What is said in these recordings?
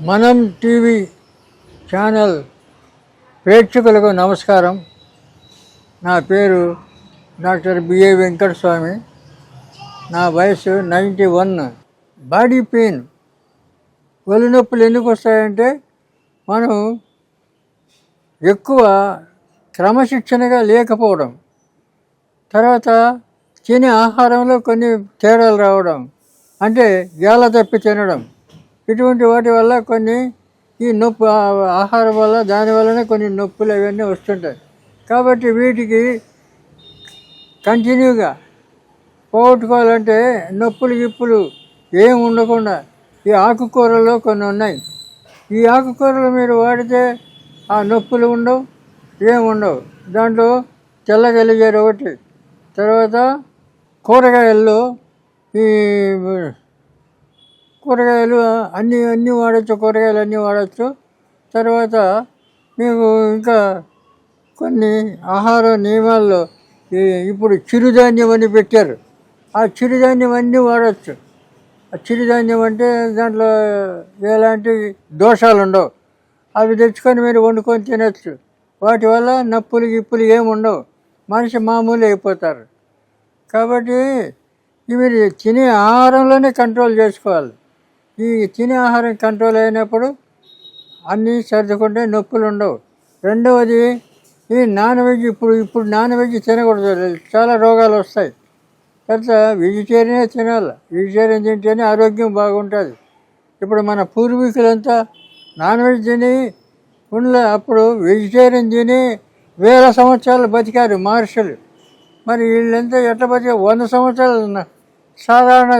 మనం TV channel ప్రేక్షకులకు నమస్కారం. నా పేరు డాక్టర్ బిఏ వెంకటస్వామి. నా వయసు నైంటీ వన్. Body pain. ఒళ్ళు నొప్పులు ఎందుకు వస్తాయంటే మనం ఎక్కువ క్రమశిక్షణగా లేకపోవడం. తర్వాత తినే ఆహారంలో కొన్ని తేడాలు రావడం. అంటే గేల తప్పి తినడం. ఇటువంటి వాటి వల్ల కొన్ని ఈ నొప్పి ఆహారం వల్ల దాని వల్లనే కొన్ని నొప్పులు అవన్నీ వస్తుంటాయి. కాబట్టి వీటికి కంటిన్యూగా పోగొట్టుకోవాలంటే నొప్పులు గిప్పులు ఏం ఉండకుండా ఈ ఆకుకూరల్లో కొన్ని ఉన్నాయి. ఈ ఆకుకూరలు మీరు వాడితే ఆ నొప్పులు ఉండవు ఏం ఉండవు. దాంట్లో తెల్లగలిగారు ఒకటి తర్వాత కూరగాయల్లో ఈ కూరగాయలు అన్నీ అన్నీ వాడచ్చు కూరగాయలు అన్నీ వాడచ్చు. తర్వాత మీకు ఇంకా కొన్ని ఆహార నియమాల్లో ఈ ఇప్పుడు చిరుధాన్యం అని పెట్టారు. ఆ చిరుధాన్యం అన్నీ వాడచ్చు. ఆ చిరుధాన్యం అంటే దాంట్లో ఎలాంటి దోషాలు ఉండవు. అవి తెచ్చుకొని మీరు వండుకొని తినచ్చు. వాటి వల్ల నొప్పులు గిప్పులు ఏముండవు మనిషి మామూలు అయిపోతారు. కాబట్టి మీరు తినే ఆహారంలోనే కంట్రోల్ చేసుకోవాలి. ఈ తినే ఆహారం కంట్రోల్ అయినప్పుడు అన్నీ సర్దుకుంటే నొప్పులు ఉండవు రెండవది ఈ నాన్ వెజ్ ఇప్పుడు ఇప్పుడు నాన్ వెజ్ తినకూడదు. చాలా రోగాలు వస్తాయి తర్వాత వెజిటేరియనే తినాలి. వెజిటేరియన్ తింటేనే ఆరోగ్యం బాగుంటుంది. ఇప్పుడు మన పూర్వీకులంతా నాన్ వెజ్ తిని ఉండలే అప్పుడు వెజిటేరియన్ తిని వేల సంవత్సరాలు బతికారు మహర్షులు. మరి వీళ్ళంతా ఎట్లా బతికా వంద సంవత్సరాలు సాధారణ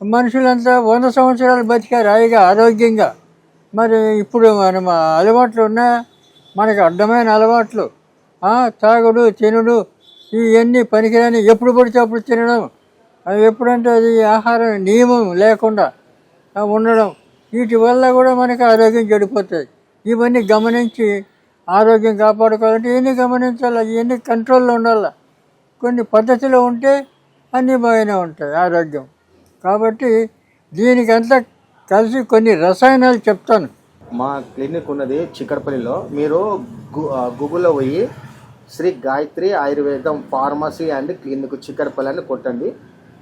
మనుషులంతా వంద సంవత్సరాలు బతికారు హాయిగా ఆరోగ్యంగా. మరి ఇప్పుడు మనం అలవాట్లు ఉన్నా మనకి అడ్డమైన అలవాట్లు. తాగుడు తినుడు ఇవన్నీ పనికిరాని ఎప్పుడు పడితే అప్పుడు తినడం. ఎప్పుడంటే అది ఆహారం నియమం లేకుండా ఉండడం. వీటి వల్ల కూడా మనకి ఆరోగ్యం చెడిపోతుంది ఇవన్నీ గమనించి ఆరోగ్యం కాపాడుకోవాలంటే ఇవన్నీ గమనించాలి? ఇవన్నీ కంట్రోల్లో ఉండాలి? కొన్ని పద్ధతిలో ఉంటే అన్నీ బాగానే ఉంటాయి ఆరోగ్యం. కాబట్టి దీనికంతా కలిసి కొన్ని రసాయనాలు చెప్తాను. మా క్లినిక్ ఉన్నది చిక్కడపల్లిలో. మీరు గూగుల్లో పోయి శ్రీ గాయత్రి ఆయుర్వేదం ఫార్మసీ అండ్ క్లినిక్ చిక్కడపల్లి అని కొట్టండి.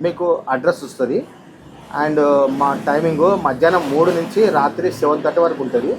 మీకు అడ్రస్ వస్తుంది. అండ్ మా టైమింగ్ మధ్యాహ్నం మూడు నుంచి రాత్రి సెవెన్ థర్టీ వరకు ఉంటుంది.